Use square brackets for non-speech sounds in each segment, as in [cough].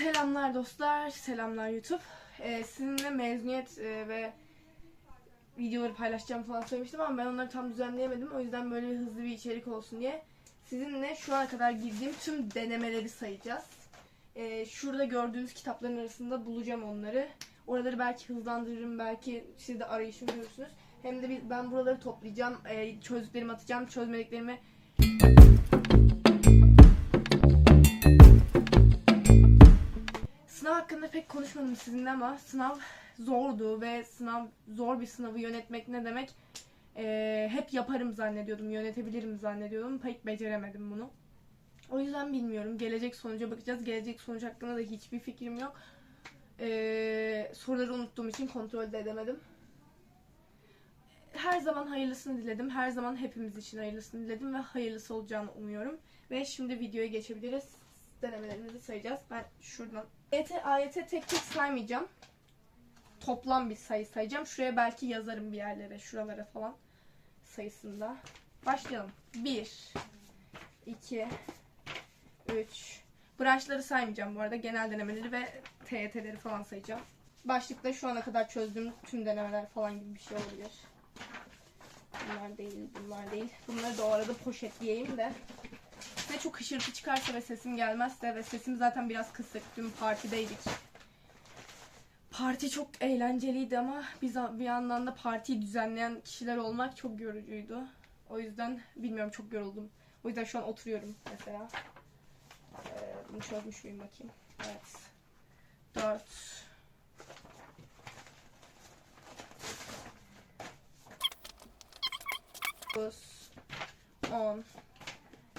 Selamlar dostlar, selamlar YouTube. Ee, sizinle mezuniyet e, ve videoları paylaşacağım falan söylemiştim ama ben onları tam düzenleyemedim. O yüzden böyle hızlı bir içerik olsun diye sizinle şu ana kadar girdiğim tüm denemeleri sayacağız. Ee, şurada gördüğünüz kitapların arasında bulacağım onları. Oraları belki hızlandırırım, belki siz de arayışını görürsünüz. Hem de ben buraları toplayacağım, e, çözdüklerimi atacağım, çözmediklerimi Sınav hakkında pek konuşmadım sizinle ama sınav zordu ve sınav zor bir sınavı yönetmek ne demek? Ee, hep yaparım zannediyordum, yönetebilirim zannediyordum. Pek beceremedim bunu. O yüzden bilmiyorum. Gelecek sonuca bakacağız. Gelecek sonuç hakkında da hiçbir fikrim yok. Ee, soruları unuttuğum için kontrol de edemedim. Her zaman hayırlısını diledim. Her zaman hepimiz için hayırlısını diledim ve hayırlısı olacağını umuyorum. Ve şimdi videoya geçebiliriz. Denemelerimizi sayacağız. Ben şuradan AYT, AYT tek tek saymayacağım. Toplam bir sayı sayacağım. Şuraya belki yazarım bir yerlere, şuralara falan sayısında. Başlayalım. 1 2 3 Branşları saymayacağım bu arada. Genel denemeleri ve TYT'leri falan sayacağım. Başlıkta şu ana kadar çözdüğüm tüm denemeler falan gibi bir şey olabilir. Bunlar değil, bunlar değil. Bunları da o arada poşetleyeyim de. Ve çok hışırtı çıkarsa ve sesim gelmezse ve sesim zaten biraz kısık. Dün partideydik. Parti çok eğlenceliydi ama biz bir yandan da partiyi düzenleyen kişiler olmak çok yorucuydu. O yüzden bilmiyorum çok yoruldum. O yüzden şu an oturuyorum mesela. Ee, bunu çözmüş müyüm bakayım. Evet. 4 9 10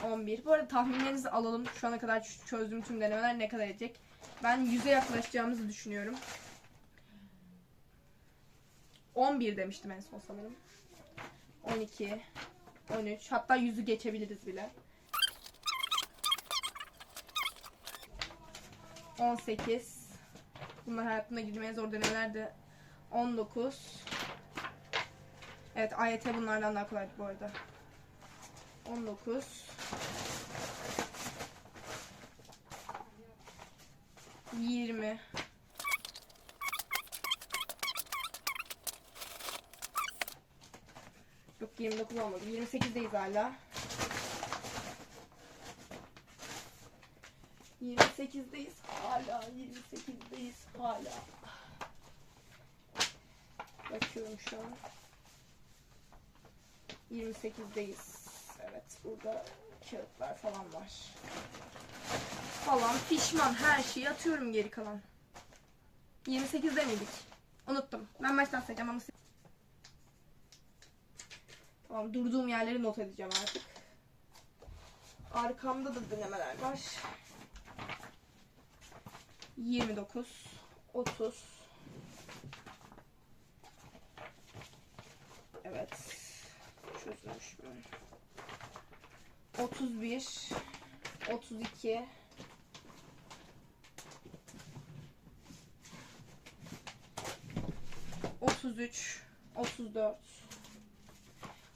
11. Bu arada tahminlerinizi alalım. Şu ana kadar çözdüğüm tüm denemeler ne kadar edecek? Ben 100'e yaklaşacağımızı düşünüyorum. 11 demiştim en son sanırım. 12, 13, hatta 100'ü geçebiliriz bile. 18. Bunlar hayatımda girdiğim en zor denemelerdi. 19. Evet AYT bunlardan daha kolay bu arada. 19 20 Yok 29 olmadı. 28'deyiz hala. 28'deyiz hala. 28'deyiz hala. Bakıyorum şu an. 28'deyiz. Evet burada kağıtlar falan var. Falan pişman her şeyi atıyorum geri kalan. 28'de miydik? Unuttum. Ben baştan sayacağım ama Tamam durduğum yerleri not edeceğim artık. Arkamda da denemeler var. 29 30 Evet. Çözülmüş mü? 31 32 33 34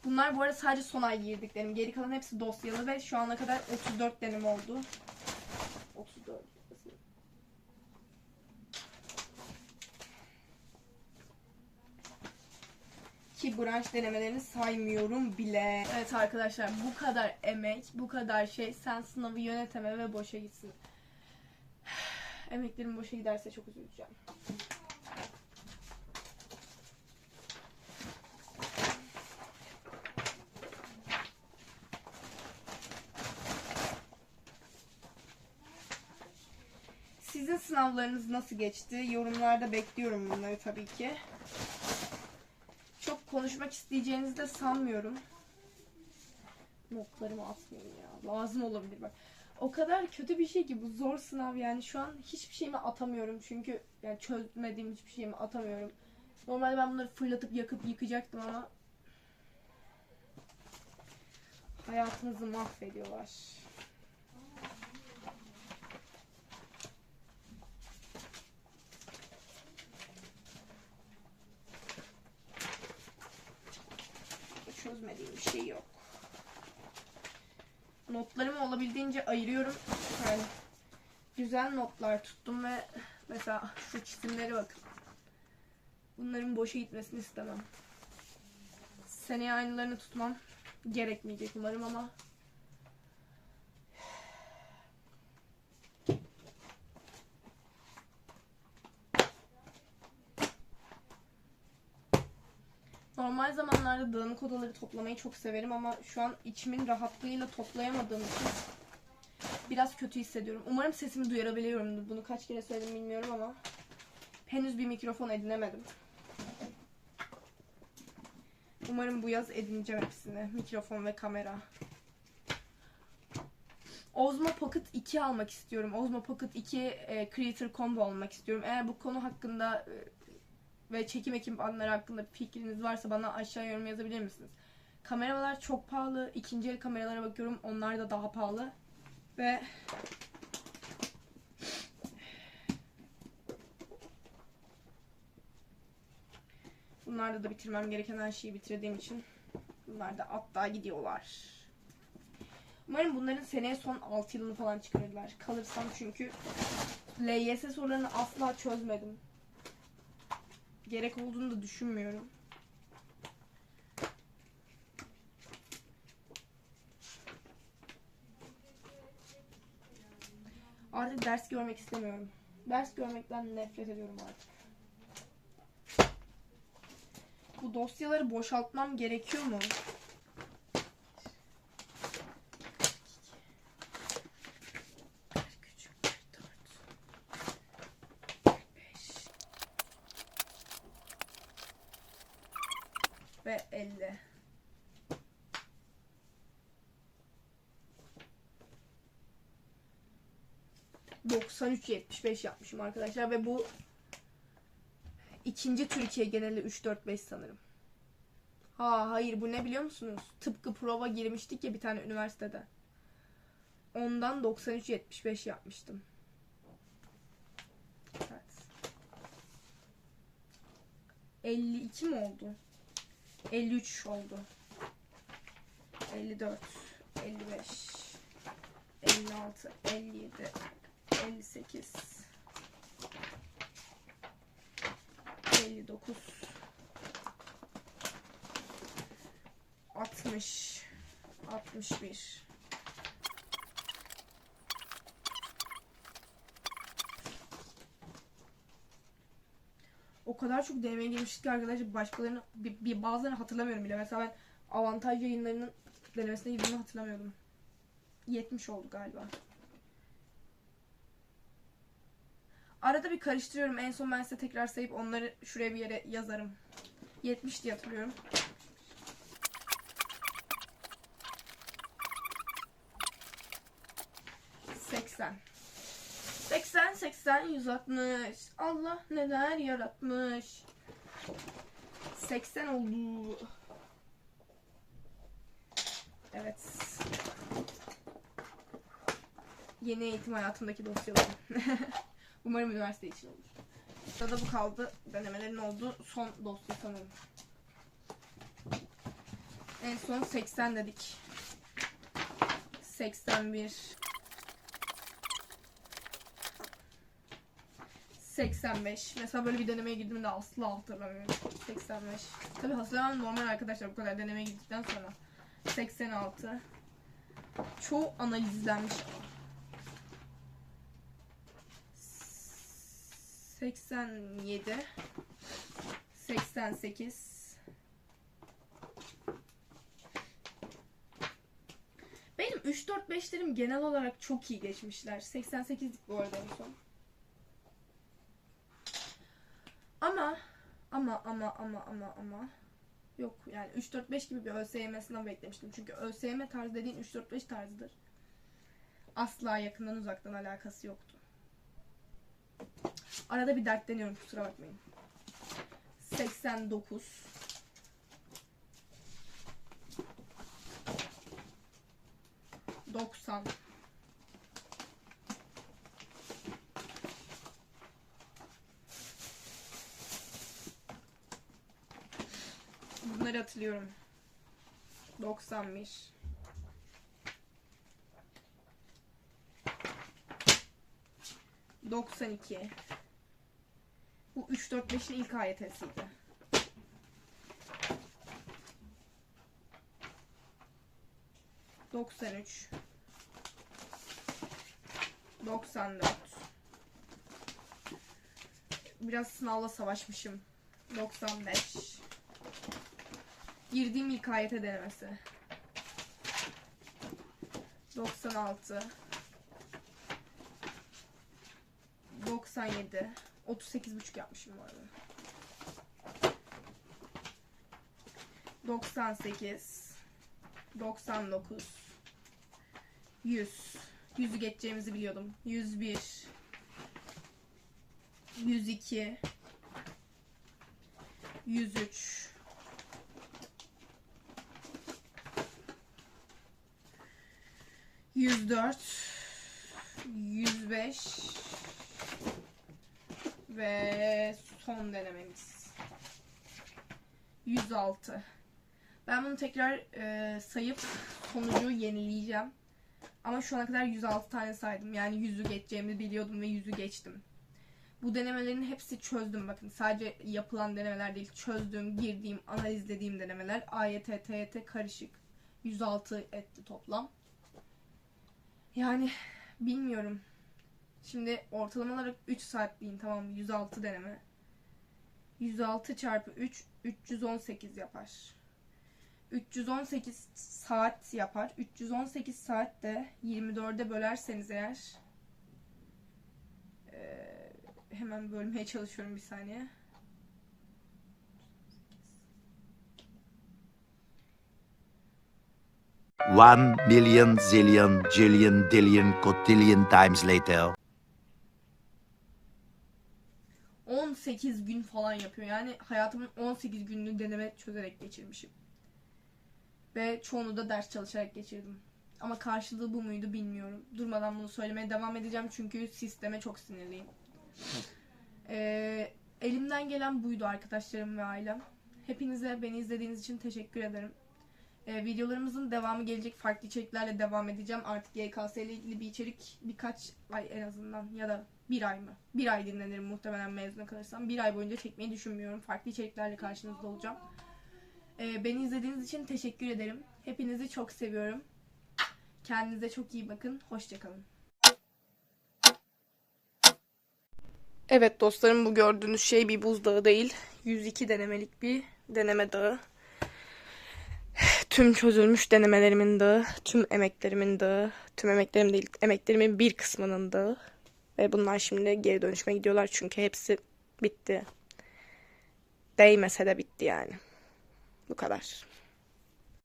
Bunlar bu arada sadece son ay girdiklerim. Geri kalan hepsi dosyalı ve şu ana kadar 34 deneme oldu. 34 ki branş denemelerini saymıyorum bile. Evet arkadaşlar bu kadar emek, bu kadar şey sen sınavı yöneteme ve boşa gitsin. [sighs] Emeklerim boşa giderse çok üzüleceğim. Sizin sınavlarınız nasıl geçti? Yorumlarda bekliyorum bunları tabii ki konuşmak isteyeceğinizi de sanmıyorum. Notlarımı atmayayım ya. Lazım olabilir bak. O kadar kötü bir şey ki bu zor sınav yani şu an hiçbir şeyimi atamıyorum çünkü yani çözmediğim hiçbir şeyimi atamıyorum. Normalde ben bunları fırlatıp yakıp yıkacaktım ama hayatınızı mahvediyorlar. Çözmediğim bir şey yok. Notlarımı olabildiğince ayırıyorum. Yani güzel notlar tuttum ve mesela şu çizimlere bakın. Bunların boşa gitmesini istemem. Seneye aynılarını tutmam gerekmeyecek umarım ama Normal zamanlarda dağınık odaları toplamayı çok severim ama şu an içimin rahatlığıyla toplayamadığım için biraz kötü hissediyorum. Umarım sesimi duyurabiliyorumdur. Bunu kaç kere söyledim bilmiyorum ama henüz bir mikrofon edinemedim. Umarım bu yaz edineceğim hepsini. Mikrofon ve kamera. Osmo Pocket 2 almak istiyorum. Osmo Pocket 2 e, Creator Combo almak istiyorum. Eğer bu konu hakkında e, ve çekim ekipmanları hakkında fikriniz varsa bana aşağı yorum yazabilir misiniz? Kameralar çok pahalı. İkinci el kameralara bakıyorum. Onlar da daha pahalı. Ve Bunlarda da bitirmem gereken her şeyi bitirdiğim için bunlar da hatta gidiyorlar. Umarım bunların seneye son 6 yılını falan çıkarırlar. Kalırsam çünkü LYS sorularını asla çözmedim. Gerek olduğunu da düşünmüyorum. Artık ders görmek istemiyorum. Ders görmekten nefret ediyorum artık. Bu dosyaları boşaltmam gerekiyor mu? ve 50. ...93 75 yapmışım arkadaşlar ve bu... ...ikinci Türkiye geneli 3 4 5 sanırım. Ha hayır bu ne biliyor musunuz? Tıpkı prova girmiştik ya bir tane üniversitede. Ondan 93 75 yapmıştım. Evet. 52 mi oldu? 53 oldu. 54, 55, 56, 57, 58, 59, 60, 61, o kadar çok denemeye girmiştik ki arkadaşlar başkalarını bir, bir bazılarını hatırlamıyorum bile. Mesela ben avantaj yayınlarının denemesine girdiğimi hatırlamıyordum. 70 oldu galiba. Arada bir karıştırıyorum. En son ben size tekrar sayıp onları şuraya bir yere yazarım. 70 diye hatırlıyorum. Seksen. 80, 80, 160. Allah neler yaratmış. 80 oldu. Evet. Yeni eğitim hayatımdaki dosyalarım. [laughs] Umarım üniversite için olur. Sırada bu kaldı. Denemelerin olduğu son dosya sanırım. En son 80 dedik. 81 85. Mesela böyle bir denemeye girdiğimde asla hatırlamıyorum. 85. Tabi hatırlamam normal arkadaşlar bu kadar denemeye girdikten sonra. 86. Çoğu analizlenmiş ama. 87 88 Benim 3 4 5'lerim genel olarak çok iyi geçmişler. 88'lik bu arada en son. Ama ama ama ama ama ama yok yani 3 4 5 gibi bir ÖSYM sınav beklemiştim. Çünkü ÖSYM tarzı dediğin 3 4 5 tarzıdır. Asla yakından uzaktan alakası yoktu. Arada bir dertleniyorum kusura bakmayın. 89 90 Bunları hatırlıyorum. 91 91 92. Bu 3 4 5'in ilk AYT'siydi. Doksan üç. Doksan dört. Biraz sınavla savaşmışım. Doksan beş. Girdiğim ilk AYT denemesi. 96 97 38,5 yapmışım bu arada. 98 99 100 100'ü geçeceğimizi biliyordum. 101 102 103 104 105 ve son denememiz. 106 ben bunu tekrar e, sayıp sonucu yenileyeceğim. Ama şu ana kadar 106 tane saydım. Yani 100'ü geçeceğimi biliyordum ve 100'ü geçtim. Bu denemelerin hepsi çözdüm. Bakın sadece yapılan denemeler değil çözdüğüm, girdiğim, analizlediğim denemeler AYT, TYT karışık. 106 etti toplam. Yani bilmiyorum. Şimdi ortalama olarak 3 saatliğin tamam mı? 106 deneme. 106 çarpı 3 318 yapar. 318 saat yapar. 318 saat de 24'e bölerseniz eğer eee, hemen bölmeye çalışıyorum bir saniye. One million zillion jillion dillion cotillion times later. 18 gün falan yapıyor. Yani hayatımın 18 gününü deneme çözerek geçirmişim. Ve çoğunu da ders çalışarak geçirdim. Ama karşılığı bu muydu bilmiyorum. Durmadan bunu söylemeye devam edeceğim çünkü sisteme çok sinirliyim. Ee, elimden gelen buydu arkadaşlarım ve ailem. Hepinize beni izlediğiniz için teşekkür ederim. Ee, videolarımızın devamı gelecek. Farklı içeriklerle devam edeceğim. Artık YKS ile ilgili bir içerik birkaç ay en azından ya da bir ay mı? Bir ay dinlenirim muhtemelen mezuna kalırsam. Bir ay boyunca çekmeyi düşünmüyorum. Farklı içeriklerle karşınızda olacağım. Ee, beni izlediğiniz için teşekkür ederim. Hepinizi çok seviyorum. Kendinize çok iyi bakın. Hoşçakalın. Evet dostlarım bu gördüğünüz şey bir buzdağı değil. 102 denemelik bir deneme dağı. Tüm çözülmüş denemelerimin dağı, tüm emeklerimin dağı, tüm emeklerim değil, emeklerimin bir kısmının dağı. Ve bunlar şimdi geri dönüşüme gidiyorlar çünkü hepsi bitti. Değmese de bitti yani. Bu kadar.